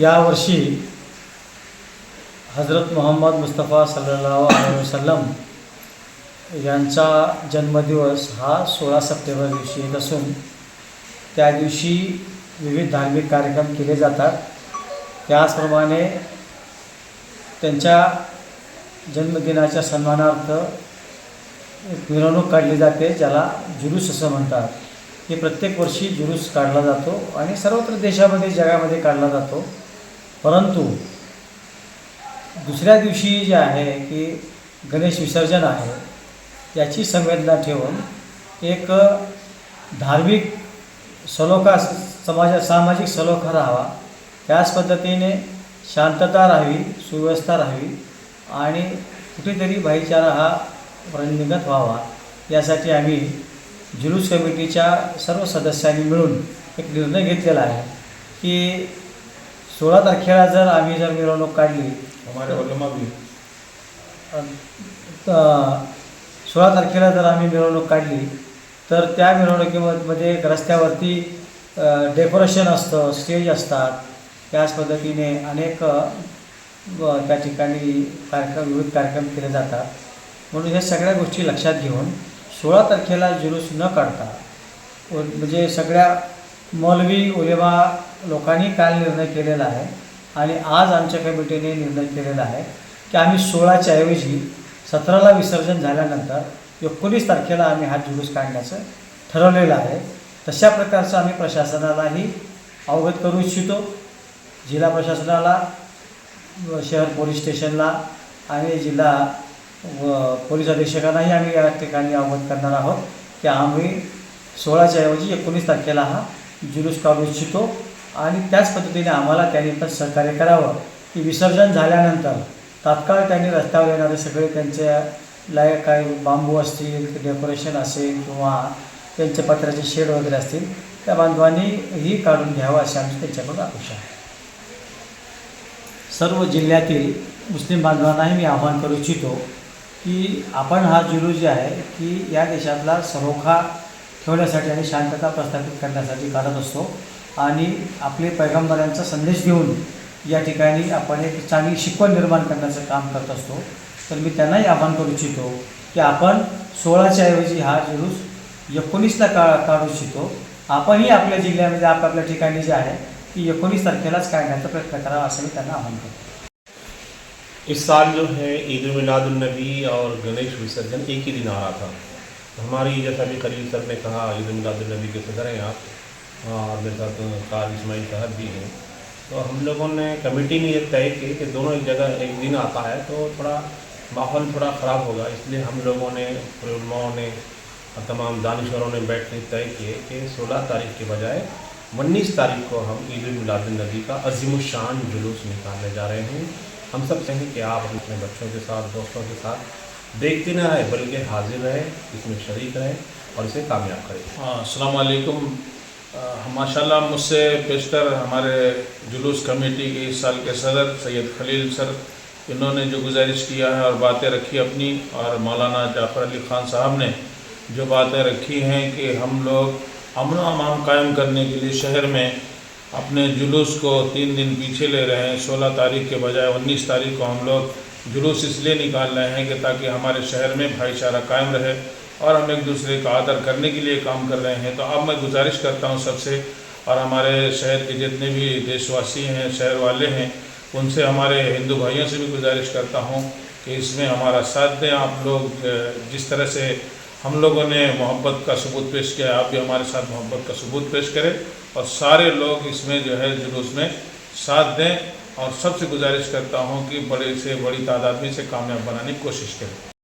यावर्षी हजरत मोहम्मद मुस्तफा सल्लल्लाहु अलैहि वसल्लम यांचा जन्मदिवस हा सोळा सप्टेंबर दिवशी येत असून त्या दिवशी विविध धार्मिक कार्यक्रम केले जातात. त्याचप्रमाणे त्यांच्या जन्मदिनाच्या सन्मानार्थ एक मिरवणूक काढली जाते ज्याला जुलूस असं म्हणतात. हे प्रत्येक वर्षी जुलूस काढला जातो आणि सर्वत्र देशामध्ये जगामध्ये काढला जातो. परंतु दुसऱ्या दिवशी जे आहे की गणेश विसर्जन आहे याची संवेदना ठेवून एक धार्मिक सलोखा समाजा सामाजिक सलोखा राहावा. त्याच पद्धतीने शांतता राहावी सुव्यवस्था राहावी आणि कुठेतरी भाईचारा हा रंगनिगत व्हावा. यासाठी आम्ही जुलूस कमिटीच्या सर्व सदस्यांनी मिळून एक निर्णय घेतलेला आहे की सोळा तारखेला जर आम्ही जर मिरवणूक काढली हमारे उलमा भी त- सोळा तारखेला जर आम्ही मिरवणूक काढली तर त्या मिरवणुकीमध्ये एक रस्त्यावरती डेकोरेशन असतं स्टेज असतात. त्याच पद्धतीने अनेक अ, व त्या ठिकाणी कार्यक्रम विविध कार्यक्रम केले जातात. म्हणून ह्या सगळ्या गोष्टी लक्षात घेऊन सोळा तारखेला जुलूस न काढता व- म्हणजे सगळ्या मौलवी उलेमा लोकांनी काल निर्णय केलेला आहे आणि आज आमच्या कमिटीने निर्णय केलेला आहे की आम्ही सोळाच्या ऐवजी सतराला विसर्जन झाल्यानंतर एकोणीस तारखेला आम्ही हा जुलूस काढण्याचं ठरवलेलं आहे. तशा प्रकारचं आम्ही प्रशासनालाही अवगत करू इच्छितो. जिल्हा प्रशासनाला शहर पोलीस स्टेशनला आणि जिल्हा व पोलीस अधीक्षकांनाही आम्ही या ठिकाणी अवगत करणार आहोत की आम्ही सोळाच्या ऐवजी एकोणीस तारखेला हा जुलूस काढू इच्छितो. आणि त्याच पद्धतीने आम्हाला त्यांनी पण सहकार्य करावं. की विसर्जन झाल्यानंतर तात्काळ त्यांनी रस्त्यावर येणारे सगळे त्यांचे लायक काही बांबू असतील डेकोरेशन असेल किंवा त्यांच्या पत्र्याचे शेड वगैरे असतील त्या बांधवांनी ही काढून घ्यावं अशी आमची त्यांच्याकडून अपेक्षा आहे. सर्व जिल्ह्यातील मुस्लिम बांधवांनाही मी आवाहन करू इच्छितो की आपण हा जुलूस जे आहे की या देशातला सरोखा ठेवण्यासाठी आणि शांतता प्रस्थापित करण्यासाठी काढत असतो. आणि आपले पैगंबरांचा संदेश देऊन या ठिकाणी आपण एक चांगली शिकवण निर्माण करण्याचं काम करत असतो. तर मी त्यांनाही आवाहन करू इच्छितो की आपण सोळाच्या ऐवजी हा जुलूस एकोणीसला का काढू इच्छितो आपणही आपल्या जिल्ह्यामध्ये आपापल्या ठिकाणी जे आहे की एकोणीस तारखेलाच काढण्याचा प्रयत्न करावा असं मी त्यांना आवाहन करतो. इस साल जो है ईद मिलादुलनबी और गणेश विसर्जन एक ही दिन आ रहा था। तो हमारी जैसा भी खलील सर ने कहा ईद मिलादुलनबी के सदर हैं आप और मेरे साथ कार इस्माइल साहब भी हैं तो हम लोगों ने कमेटी ने ये तय की कि दोनों एक जगह एक दिन आता है तो थोड़ा माहौल थोड़ा ख़राब होगा इसलिए हम लोगों ने उलमाओं ने और तमाम दानश्वरों ने बैठ के तय किए कि 16 तारीख के बजाय उन्नीस तारीख को हम ईद मिलादुलनबी का अजीमुशान जुलूस निकालने जा रहे हैं हम सब चाहें कि आप अपने बच्चों के साथ दोस्तों के साथ देखते न रहे बल्कि हाजिर रहे इसमें शरीक रहे और इसे कामयाब करें हाँ अस्सलाम वालेकुम अ, माशाल्लाह मुझसे पेशतर हमारे जुलूस कमेटी के इस साल के सदर सैयद खलील सर इन्होंने जो गुजारिश किया है और बातें रखी अपनी और मौलाना जाफ़र अली ख़ान साहब ने जो बातें रखी हैं कि हम लोग अमन व अमान कायम करने के लिए शहर में अपने जुलूस को तीन दिन पीछे ले रहे हैं सोलह तारीख के बजाय उन्नीस तारीख को हम लोग जुलूस इसलिए निकाल रहे हैं कि ताकि हमारे शहर में भाईचारा कायम रहे और हम एक दूसरे का आदर करने के लिए काम कर रहे हैं तो अब मैं गुजारिश करता हूँ सबसे और हमारे शहर के जितने भी देशवासी हैं शहर वाले हैं उनसे हमारे हिंदू भाइयों से भी गुजारिश करता हूँ कि इसमें हमारा साथ दें आप लोग अ, जिस तरह से हम लोगों ने मोहब्बत का सबूत पेश किया आप भी हमारे साथ मोहब्बत का सबूत पेश करें और सारे लोग इसमें जो है जुलूस में साथ दें और सबसे गुजारिश करता हूँ कि बड़े से बड़ी तादाद में इसे कामयाब बनाने की कोशिश करें।